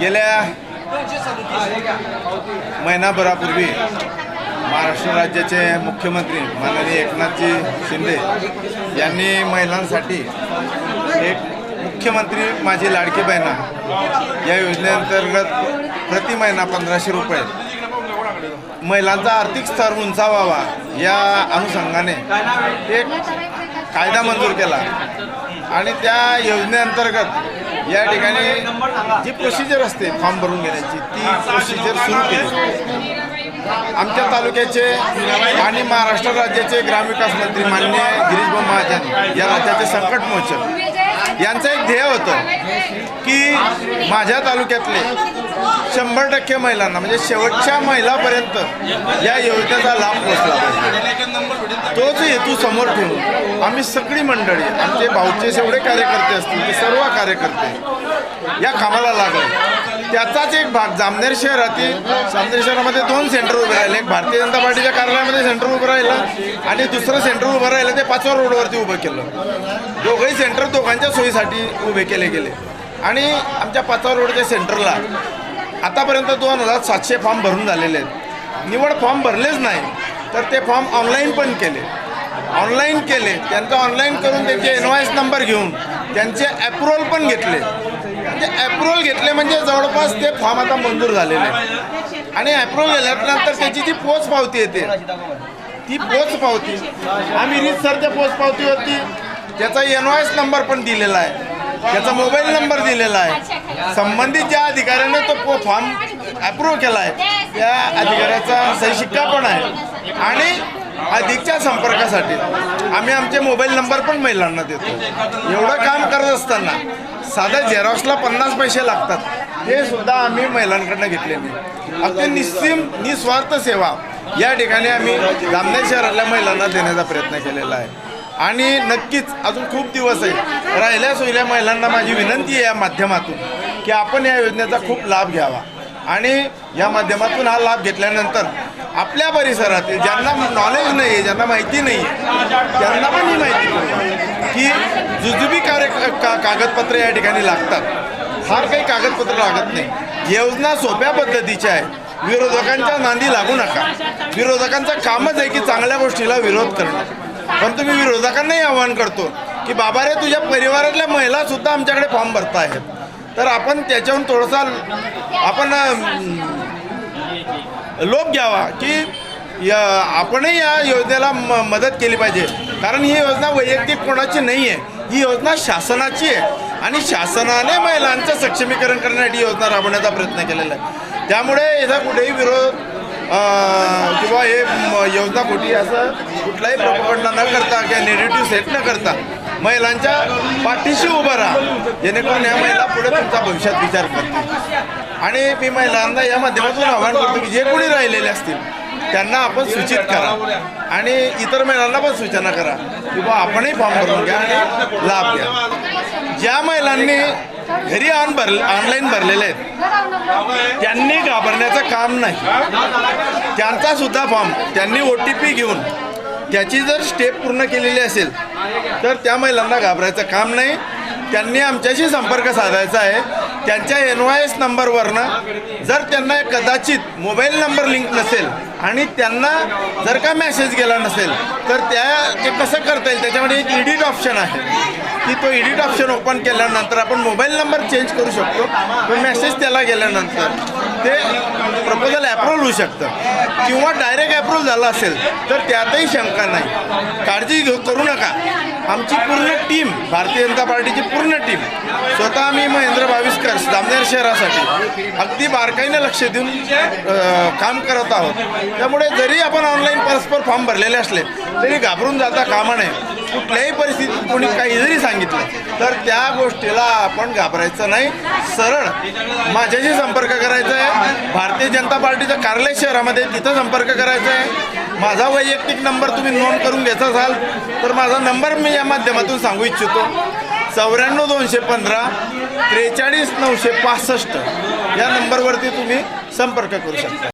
गेल्या महिनाभरापूर्वी महाराष्ट्र राज्याचे मुख्यमंत्री माननीय एकनाथजी शिंदे यांनी महिलांसाठी एक मुख्यमंत्री माझी लाडकी बहिणा या योजनेअंतर्गत प्रति महिना पंधराशे रुपये महिलांचा आर्थिक स्तर उंचावावा या अनुषंगाने एक कायदा मंजूर केला. आणि त्या योजनेअंतर्गत या ठिकाणी जी प्रोसिजर असते फॉर्म भरून घेण्याची ती प्रोसिजर सुरू केली. आमच्या तालुक्याचे आणि महाराष्ट्र राज्याचे ग्रामविकास मंत्री माननीय गिरीशभाऊ महाजन या राज्याचे संकट मोचक यांचं एक ध्येय होतं की माझ्या तालुक्यातले शंभर टक्के महिलांना म्हणजे शेवटच्या महिलापर्यंत या योजनेचा लाभ पोचला पाहिजे. तोच हेतू समोर ठेवून आम्ही सगळी मंडळी आमचे भाऊचे जेवढे कार्यकर्ते असतील ते सर्व कार्यकर्ते या कामाला लागले. त्याचाच एक भाग जामनेर शहरातील जामनेर शहरामध्ये दोन सेंटर उभे राहिले. एक भारतीय जनता पार्टीच्या कार्यालयामध्ये सेंटर उभं राहिलं आणि दुसरं सेंटर उभं राहिलं ते पाचवा रोडवरती उभं केलं. दोघंही सेंटर दोघांच्या सोयीसाठी उभे केले गेले. आणि आमच्या पाचवा रोडच्या सेंटरला आतापर्यंत दोन हजार सातशे फॉर्म भरून झालेले आहेत. निवड फॉर्म भरलेच नाही तर ते फॉर्म ऑनलाईन पण केले. ऑनलाईन केले त्यांचं ऑनलाईन करून त्यांचे एनवायस नंबर घेऊन त्यांचे ॲप्रुव्हल पण घेतले. म्हणजे अप्रुव्हल घेतले म्हणजे जवळपास ते फॉर्म आता मंजूर झालेले आहेत. आणि अप्रुव्हल झाल्यानंतर त्याची जी पोच पावती येते ती पोच पावती आम्ही रीतसर त्या पोच पावतीवरती त्याचा एनवायस नंबर पण दिलेला आहे. त्याचा मोबाईल नंबर दिलेला आहे. संबंधित ज्या अधिकाऱ्याने तो फॉर्म अप्रूव्ह केला आहे त्या अधिकाऱ्याचा सही शिक्का पण आहे. आणि अधिकच्या संपर्कासाठी आम्ही आमचे मोबाईल नंबर पण महिलांना देतो. एवढं काम करत असताना साध्या झेरॉक्सला पन्नास पैसे लागतात. हे सुद्धा आम्ही महिलांकडनं घेतले नाही. अगदी निस्सीम निस्वार्थ सेवा या ठिकाणी आम्ही जामनेर शहरातल्या महिलांना देण्याचा प्रयत्न केलेला आहे. आणि नक्कीच अजून खूप दिवस आहे. राहिल्या सोयल्या महिलांना माझी विनंती आहे या माध्यमातून की आपण या योजनेचा खूप लाभ घ्यावा. आणि या माध्यमातून हा लाभ घेतल्यानंतर आपल्या परिसरातील ज्यांना नॉलेज नाही आहे ज्यांना माहिती नाही आहे त्यांना पण ही माहिती की जुजुबी कार्य का कागदपत्रं या ठिकाणी लागतात. फार काही कागदपत्र लागत नाही. योजना सोप्या पद्धतीच्या आहे विरोधकांच्या नांदी लागू नका. विरोधकांचं कामच आहे की चांगल्या गोष्टीला विरोध करणं. पण तुम्ही विरोधकांनाही आवाहन करतो की बाबा रे तुझ्या परिवारातल्या महिला सुद्धा आमच्याकडे फॉर्म भरता आहेत तर आपण त्याच्याहून थोडासा आपण अं, लोभ घ्यावा की या आपणही या योजनेला म मदत केली पाहिजे. कारण ही योजना वैयक्तिक कोणाची नाही आहे ही योजना शासनाची आहे. आणि शासनाने महिलांचं सक्षमीकरण करण्यासाठी योजना राबवण्याचा प्रयत्न केलेला आहे. त्यामुळे याचा कुठेही विरोध किंवा हे म- योजना खोटी असं कुठलाही प्रपगंडा न करता किंवा नेगेटिव्ह सेट न करता महिलांच्या पाठीशी उभं राहा. जेणेकरून या महिला पुढे तुमचा भविष्यात विचार करतील. आणि मी महिलांना या माध्यमातून आवाहन करतो की जे कोणी राहिलेले असतील त्यांना आपण सूचित करा. आणि इतर महिलांना पण सूचना करा की बा आपणही फॉर्म भरून घ्या आणि लाभ घ्या. ज्या महिलांनी घरी ऑन भर ऑनलाईन भरलेले आहेत. त्यांनी घाबरण्याचं काम नाही. त्यांचा सुद्धा फॉर्म त्यांनी ओ टी पी घेऊन त्याची जर स्टेप पूर्ण केलेली असेल तर त्या महिलांना घाबरायचं काम नाही. त्यांनी आमच्याशी संपर्क साधायचा आहे. त्यांच्या एन वाय एस नंबरवरनं जर त्यांना कदाचित मोबाईल नंबर लिंक नसेल आणि त्यांना जर का मेसेज गेला नसेल तर त्या ते कसं करता येईल? त्याच्यामध्ये एक एडिट ऑप्शन आहे. की तो एडिट ऑप्शन ओपन केल्यानंतर आपण मोबाईल नंबर चेंज करू शकतो. तो मेसेज त्याला गेल्यानंतर. ते प्रपोजल अप्रूव्ह होऊ शकतं. किंवा डायरेक्ट अप्रूव्ह झाला असेल तर त्यातही शंका नाही. काळजी घेऊ करू नका. आमची पूर्ण टीम भारतीय जनता पार्टीची पूर्ण टीम स्वतः आम्ही महेंद्र भाविस्कर जामनेर शहरासाठी अगदी बारकाईनं लक्ष देऊन काम करत आहोत. त्यामुळे जरी आपण ऑनलाईन परस्पर फॉर्म भरलेले असले तरी घाबरून जाता कामा नये. कुठल्याही परिस्थितीत कोणी काही जरी सांगितलं तर त्या गोष्टीला आपण घाबरायचं नाही. सरळ माझ्याशी संपर्क करायचा आहे. भारतीय जनता पार्टीचं कार्यालय शहरामध्ये तिथं संपर्क करायचा आहे. माझा वैयक्तिक नंबर तुम्ही नोंद करून घेत असाल तर माझा नंबर मी या माध्यमातून सांगू इच्छितो. चौऱ्याण्णव दोनशे पंधरा त्रेचाळीस नऊशे पासष्ट या नंबरवरती तुम्ही संपर्क करू शकता.